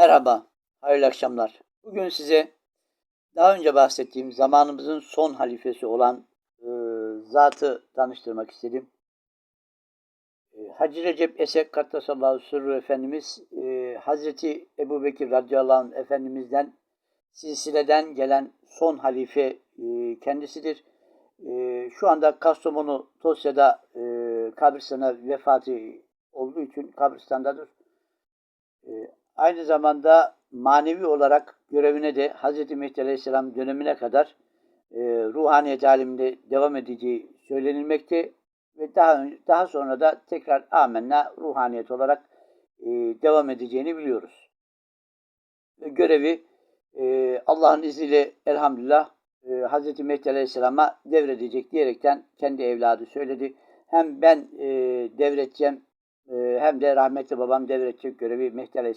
Merhaba, hayırlı akşamlar. Bugün size daha önce bahsettiğim zamanımızın son halifesi olan e, zatı tanıştırmak istedim. E, Hacı Recep Esek Kattasallahu Sırrı Efendimiz e, Hazreti Ebu Bekir radıyallahu anh Efendimiz'den silsileden gelen son halife e, kendisidir. E, şu anda Kastamonu Tosya'da e, kabristana vefatı olduğu için kabristandadır. E, aynı zamanda manevi olarak görevine de Hz. Mehdi Aleyhisselam dönemine kadar e, ruhaniyet aliminde devam edeceği söylenilmekte ve daha daha sonra da tekrar amenna ruhaniyet olarak e, devam edeceğini biliyoruz. Görevi e, Allah'ın izniyle elhamdülillah e, Hz. Mehdi Aleyhisselam'a devredecek diyerekten kendi evladı söyledi. Hem ben e, devredeceğim e, hem de rahmetli babam devredecek görevi Mehdi Aleyhisselam